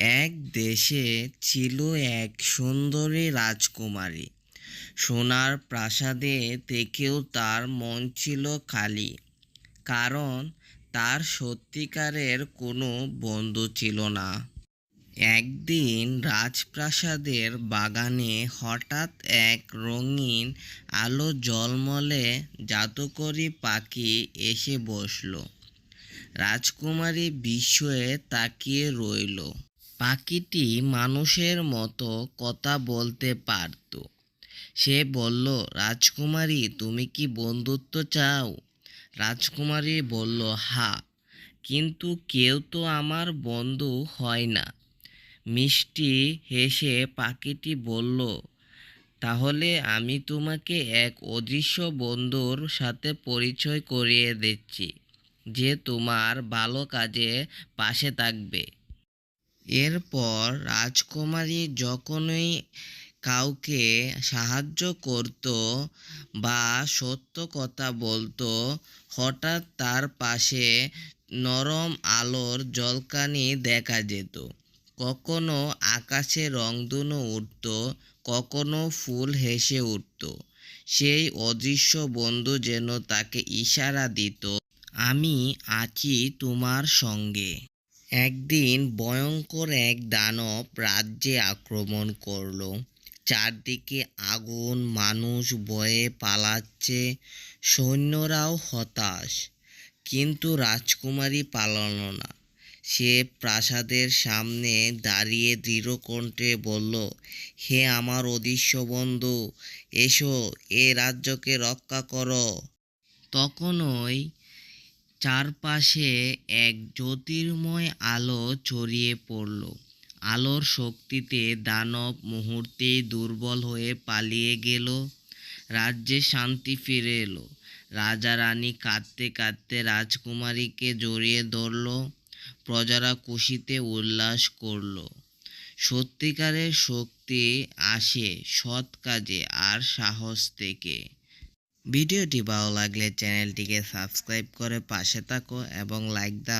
এক দেশে ছিল এক সুন্দরী রাজকুমারী। সোনার প্রাসাদে থেকেও তার মন ছিল খালি। কারণ তার সত্যিকারের কোনো বন্ধু ছিল না। একদিন রাজপ্রাসাদের বাগানে হঠাৎ এক রঙিন আলো জলমলে জাদুকরি পাখি এসে বসল। রাজকুমারী বিস্ময়ে তাকিয়ে রইল। পাখিটি মানুষের মতো কথা বলতে পারত। সে বলল, রাজকুমারী, তুমি কি বন্ধুত্ব চাও? রাজকুমারী বলল, হা, কিন্তু কেউ তো আমার বন্ধু হয় না। মিষ্টি হেসে পাখিটি বলল, তাহলে আমি তোমাকে এক অদৃশ্য বন্ধুর সাথে পরিচয় করিয়ে দিচ্ছি, যে তোমার ভালো কাজে পাশে থাকবে। এরপর রাজকুমারী যখনই কাউকে সাহায্য করত বা সত্য কথা বলতো, হঠাৎ তার পাশে নরম আলোর ঝলকানি দেখা যেত। কখনো আকাশে রংধনু উঠত, কখনো ফুল হেসে উঠত। সেই অদৃশ্য বন্ধু যেন তাকে ইশারা দিত, আমি আছি তোমার সঙ্গে। একদিন ভয়ঙ্কর এক দানব রাজ্যে আক্রমণ করল। চারদিকে আগুন, মানুষ ভয়ে পালাচ্ছে, সৈন্যরাও হতাশ। কিন্তু রাজকুমারী পালালো না। সে প্রাসাদের সামনে দাঁড়িয়ে দৃঢ়কণ্ঠে বলল, হে আমার অদৃশ্য বন্ধু, এসো, এ রাজ্যকে রক্ষা করো। তখনই চারপাশে এক জ্যোতির্ময় আলো ছড়িয়ে পড়ল। আলোর শক্তিতে দানব মুহূর্তেই দুর্বল হয়ে পালিয়ে গেল। রাজ্যে শান্তি ফিরে এলো। রাজা রানী কাঁদতে কাঁদতে রাজকুমারীকে জড়িয়ে ধরল। প্রজারা খুশিতে উল্লাস করল। সত্যিকারের শক্তি আসে সৎ কাজে আর সাহস থেকে। ভিডিওটি ভালো লাগলে চ্যানেলটিকে সাবস্ক্রাইব করে পাশে থাকো এবং লাইক দাও